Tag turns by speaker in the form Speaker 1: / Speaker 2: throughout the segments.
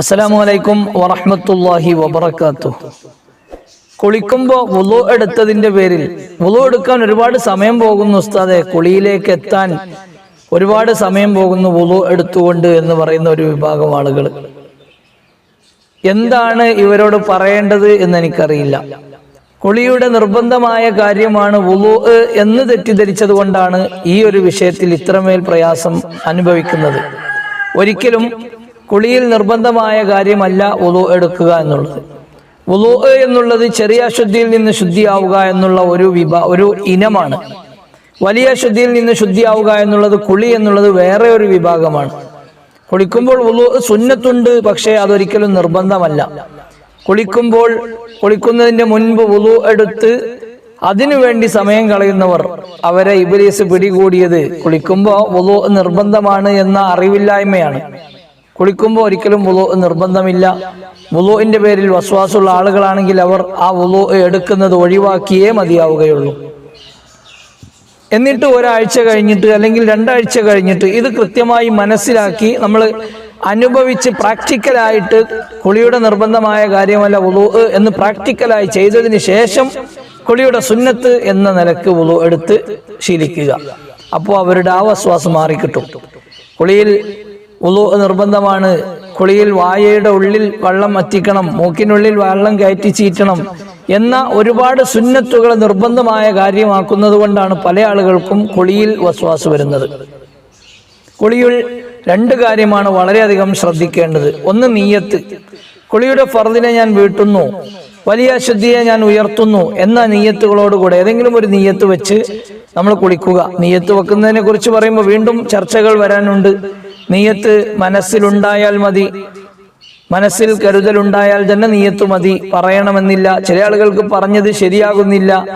Speaker 1: അസ്സലാമു അലൈക്കും വറഹ്മത്തുള്ളാഹി വബറകാതുഹു. കുളിക്കുമ്പോൾ വുളു എടുത്തതിന്റെ പേരിൽ വുളു എടുക്കാൻ ഒരുപാട് സമയം പോകുന്നു ഉസ്താദെ. കുളിയിലേക്ക് എത്താൻ ഒരുപാട് സമയം പോകുന്നു വുളു എടുത്തുകൊണ്ട് എന്ന് പറയുന്ന ഒരു വിഭാഗം ആളുകൾ. എന്താണ് ഇവരോട് പറയേണ്ടത് എന്ന് എനിക്കറിയില്ല. കുളിയുടെ നിർബന്ധമായ കാര്യമാണ് വുളു എന്ന് തെറ്റിദ്ധരിച്ചത് കൊണ്ടാണ് ഈ ഒരു വിഷയത്തിൽ ഇത്രമേൽ പ്രയാസം അനുഭവിക്കുന്നത്. ഒരിക്കലും കുളിയിൽ നിർബന്ധമായ കാര്യമല്ല വുളു എടുക്കുക എന്നുള്ളത്. വുളു എന്നുള്ളത് ചെറിയ അശുദ്ധിയിൽ നിന്ന് ശുദ്ധിയാവുക എന്നുള്ള ഒരു വിഭ ഒരു ഇനമാണ്. വലിയ ശുദ്ധിയിൽ നിന്ന് ശുദ്ധിയാവുക എന്നുള്ളത് കുളി എന്നുള്ളത് വേറെ ഒരു വിഭാഗമാണ്. കുളിക്കുമ്പോൾ വുളു സുന്നത്തുണ്ട് പക്ഷേ അതൊരിക്കലും നിർബന്ധമല്ല. കുളിക്കുമ്പോൾ കുളിക്കുന്നതിന്റെ മുൻപ് വുളു എടുത്ത് അതിനുവേണ്ടി സമയം കളയുന്നവർ അവരെ ഇബിലീസ് പിടികൂടിയത് കുളിക്കുമ്പോൾ വുളു നിർബന്ധമാണ് എന്ന അറിവില്ലായ്മയാണ്. കുളിക്കുമ്പോൾ ഒരിക്കലും വുളു നിർബന്ധമില്ല. വുളുവിന്റെ പേരിൽ വസ്വാസുള്ള ആളുകളാണെങ്കിൽ അവർ ആ വുളു എടുക്കുന്നത് ഒഴിവാക്കിയേ മതിയാവുകയുള്ളൂ. എന്നിട്ട് ഒരാഴ്ച കഴിഞ്ഞിട്ട് അല്ലെങ്കിൽ രണ്ടാഴ്ച കഴിഞ്ഞിട്ട് ഇത് കൃത്യമായി മനസ്സിലാക്കി നമ്മൾ അനുഭവിച്ച് പ്രാക്ടിക്കലായിട്ട് കുളിയുടെ നിർബന്ധമായ കാര്യമല്ല വുളു എന്ന് പ്രാക്ടിക്കലായി ചെയ്തതിന് ശേഷം കുളിയുടെ സുന്നത്ത് എന്ന നിലയ്ക്ക് വുളു എടുത്ത് ശീലിക്കുക. അപ്പോൾ അവരുടെ ആ വസ്വാസം മാറിക്കിട്ടും. കുളിയിൽ വുളു നിർബന്ധമാണ്. കുളിയിൽ വായയുടെ ഉള്ളിൽ വെള്ളം എത്തിക്കണം മൂക്കിനുള്ളിൽ വെള്ളം കയറ്റി ചീറ്റണം എന്ന ഒരുപാട് സുന്നത്തുകൾ നിർബന്ധമായ കാര്യമാക്കുന്നത് കൊണ്ടാണ് പല ആളുകൾക്കും കുളിയിൽ വസ്വാസ് വരുന്നത്. കുളിയിൽ രണ്ട് കാര്യമാണ് വളരെയധികം ശ്രദ്ധിക്കേണ്ടത്. ഒന്ന് നീയത്ത്. കുളിയുടെ ഫർദിനെ ഞാൻ വീട്ടുന്നു വലിയ ശുദ്ധിയെ ഞാൻ ഉയർത്തുന്നു എന്ന നീയത്തുകളോടുകൂടെ ഏതെങ്കിലും ഒരു നീയത്ത് വെച്ച് നമ്മൾ കുളിക്കുക. നീയത്ത് വെക്കുന്നതിനെ കുറിച്ച് പറയുമ്പോൾ വീണ്ടും ചർച്ചകൾ വരാനുണ്ട്. നീയത്ത് മനസ്സിലുണ്ടായാൽ മതി. മനസ്സിൽ കരുതലുണ്ടായാൽ തന്നെ നീയത്ത് മതി. പറയണമെന്നില്ല. ചില ആളുകൾക്ക് പറഞ്ഞത് ശരിയാകുന്നില്ല.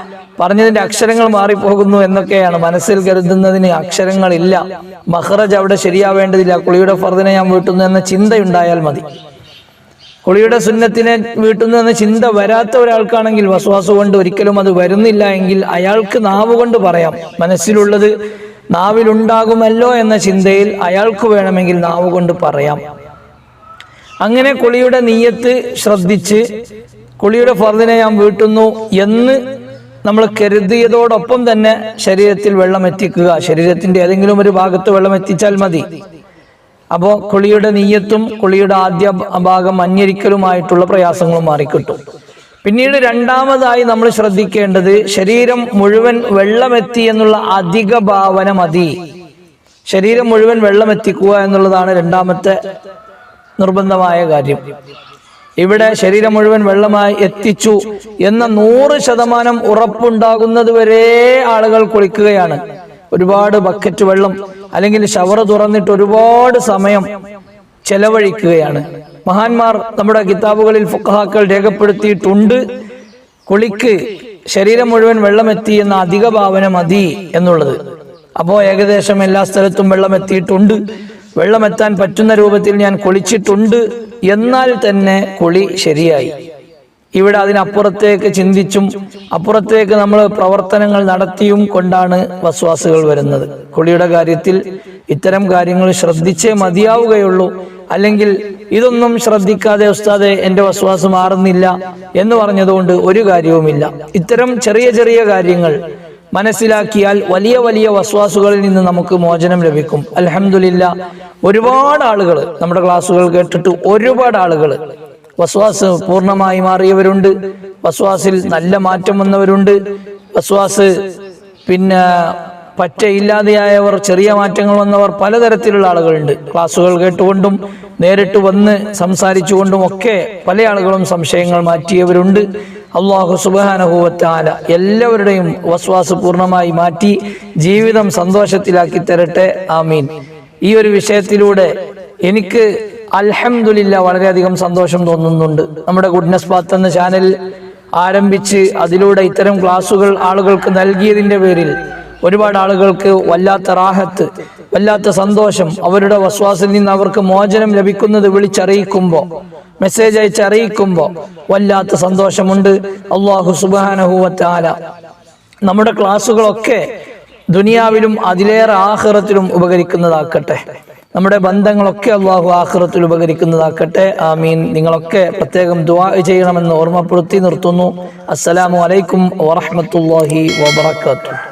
Speaker 1: പറഞ്ഞതിന്റെ അക്ഷരങ്ങൾ മാറിപ്പോകുന്നു എന്നൊക്കെയാണ്. മനസ്സിൽ കരുതുന്നതിന് അക്ഷരങ്ങളില്ല. മഹ്റജ് അവിടെ ശരിയാവേണ്ടതില്ല. കുളിയുടെ ഫർദിനെ ഞാൻ വീട്ടുന്നു എന്ന ചിന്തയുണ്ടായാൽ മതി. കുളിയുടെ സുന്നത്തിനെ വീട്ടുന്നു എന്ന ചിന്ത വരാത്ത ഒരാൾക്കാണെങ്കിൽ വസ്വാസ് കൊണ്ട് ഒരിക്കലും അത് വരുന്നില്ല എങ്കിൽ അയാൾക്ക് നാവുകൊണ്ട് പറയാം. മനസ്സിലുള്ളത് നാവിലുണ്ടാകുമല്ലോ എന്ന ചിന്തയിൽ അയാൾക്ക് വേണമെങ്കിൽ നാവ് കൊണ്ട് പറയാം. അങ്ങനെ കുളിയുടെ നീയത്ത് ശ്രദ്ധിച്ച് കുളിയുടെ ഫർദിനെ ഞാൻ വീട്ടുന്നു എന്ന് നമ്മൾ കരുതിയതോടൊപ്പം തന്നെ ശരീരത്തിൽ വെള്ളം എത്തിക്കുക. ശരീരത്തിന്റെ ഏതെങ്കിലും ഒരു ഭാഗത്ത് വെള്ളം എത്തിച്ചാൽ മതി. അപ്പോൾ കുളിയുടെ നീയത്തും കുളിയുടെ ആദ്യ ഭാഗം മഞ്ഞരിക്കലുമായിട്ടുള്ള പ്രയാസങ്ങളും മാറിക്കിട്ടും. പിന്നീട് രണ്ടാമതായി നമ്മൾ ശ്രദ്ധിക്കേണ്ടത് ശരീരം മുഴുവൻ വെള്ളമെത്തി എന്നുള്ള അധിക ഭാവന മതി. ശരീരം മുഴുവൻ വെള്ളമെത്തിക്കുക എന്നുള്ളതാണ് രണ്ടാമത്തെ നിർബന്ധമായ കാര്യം. ഇവിടെ ശരീരം മുഴുവൻ വെള്ളമായി എത്തിച്ചു എന്ന നൂറ് ശതമാനം ഉറപ്പുണ്ടാകുന്നത് വരെ ആളുകൾ കുളിക്കുകയാണ്. ഒരുപാട് ബക്കറ്റ് വെള്ളം അല്ലെങ്കിൽ ഷവർ തുറന്നിട്ട് ഒരുപാട് സമയം ചെലവഴിക്കുകയാണ്. മഹാന്മാർ നമ്മുടെ കിതാബുകളിൽ ഫുക്കഹാക്കൾ രേഖപ്പെടുത്തിയിട്ടുണ്ട്. കുളിക്ക് ശരീരം മുഴുവൻ വെള്ളമെത്തി എന്ന അധിക ഭാവന മതി എന്നുള്ളത്. അപ്പോൾ ഏകദേശം എല്ലാ സ്ഥലത്തും വെള്ളം എത്തിയിട്ടുണ്ട് വെള്ളമെത്താൻ പറ്റുന്ന രൂപത്തിൽ ഞാൻ കുളിച്ചിട്ടുണ്ട്. എന്നാൽ തന്നെ കുളി ശരിയായി. ഇവിടെ അതിനപ്പുറത്തേക്ക് ചിന്തിച്ചും അപ്പുറത്തേക്ക് നമ്മൾ പ്രവർത്തനങ്ങൾ നടത്തിയും കൊണ്ടാണ് വസ്വാസുകൾ വരുന്നത്. കുളിയുടെ കാര്യത്തിൽ ഇത്തരം കാര്യങ്ങൾ ശ്രദ്ധിച്ചേ മതിയാവുകയുള്ളൂ. അല്ലെങ്കിൽ ഇതൊന്നും ശ്രദ്ധിക്കാതെ ഉസ്താദെ എന്റെ വസ്വാസ് മാറുന്നില്ല എന്ന് പറഞ്ഞതുകൊണ്ട് ഒരു കാര്യവുമില്ല. ഇത്തരം ചെറിയ ചെറിയ കാര്യങ്ങൾ മനസ്സിലാക്കിയാൽ വലിയ വലിയ വസ്വാസുകളിൽ നിന്ന് നമുക്ക് മോചനം ലഭിക്കും. അലഹമില്ല ഒരുപാട് ആളുകൾ നമ്മുടെ ക്ലാസ്സുകൾ കേട്ടിട്ട് ഒരുപാട് ആളുകൾ വസ്വാസ് പൂർണമായി മാറിയവരുണ്ട്. വസ്വാസിൽ നല്ല മാറ്റം വന്നവരുണ്ട്. വസ്വാസ് പിന്നെ പറ്റയില്ലാതെയായവർ ചെറിയ മാറ്റങ്ങൾ വന്നവർ പലതരത്തിലുള്ള ആളുകളുണ്ട്. ക്ലാസ്സുകൾ കേട്ടുകൊണ്ടും നേരിട്ട് വന്ന് സംസാരിച്ചുകൊണ്ടും ഒക്കെ പല ആളുകളും സംശയങ്ങൾ മാറ്റിയവരുണ്ട്. അള്ളാഹു സുബാനഹുവത്താല എല്ലാവരുടെയും വസ്വാസ് പൂർണമായി മാറ്റി ജീവിതം സന്തോഷത്തിലാക്കി തരട്ടെ. ആമീൻ. ഈ ഒരു വിഷയത്തിലൂടെ എനിക്ക് അൽഹംദുലില്ല വളരെയധികം സന്തോഷം തോന്നുന്നുണ്ട്. നമ്മുടെ ഗുഡ്നസ് പാത്ത് എന്ന ചാനൽ ആരംഭിച്ച് അതിലൂടെ ഇത്തരം ക്ലാസ്സുകൾ ആളുകൾക്ക് നൽകിയതിന്റെ പേരിൽ ഒരുപാട് ആളുകൾക്ക് വല്ലാത്ത റാഹത്ത് വല്ലാത്ത സന്തോഷം അവരുടെ വസ്വാസിൽ നിന്ന് അവർക്ക് മോചനം ലഭിക്കുന്നത് വിളിച്ചറിയിക്കുമ്പോൾ മെസ്സേജ് അയച്ച് അറിയിക്കുമ്പോൾ വല്ലാത്ത സന്തോഷമുണ്ട്. അള്ളാഹു സുബാനഹുവത്താല നമ്മുടെ ക്ലാസ്സുകളൊക്കെ ദുനിയാവിലും അതിലേറെ ആഹ്റത്തിലും ഉപകരിക്കുന്നതാക്കട്ടെ. നമ്മുടെ ബന്ധങ്ങളൊക്കെ അള്ളാഹു ആഹ്റത്തിൽ ഉപകരിക്കുന്നതാക്കട്ടെ. ആമീൻ. നിങ്ങളൊക്കെ പ്രത്യേകം ദുവാ ചെയ്യണമെന്ന് ഓർമ്മപ്പെടുത്തി നിർത്തുന്നു. അസ്സലാമു അലൈക്കും വറഹ്മത്തുള്ളാഹി വബറകാതുഹു.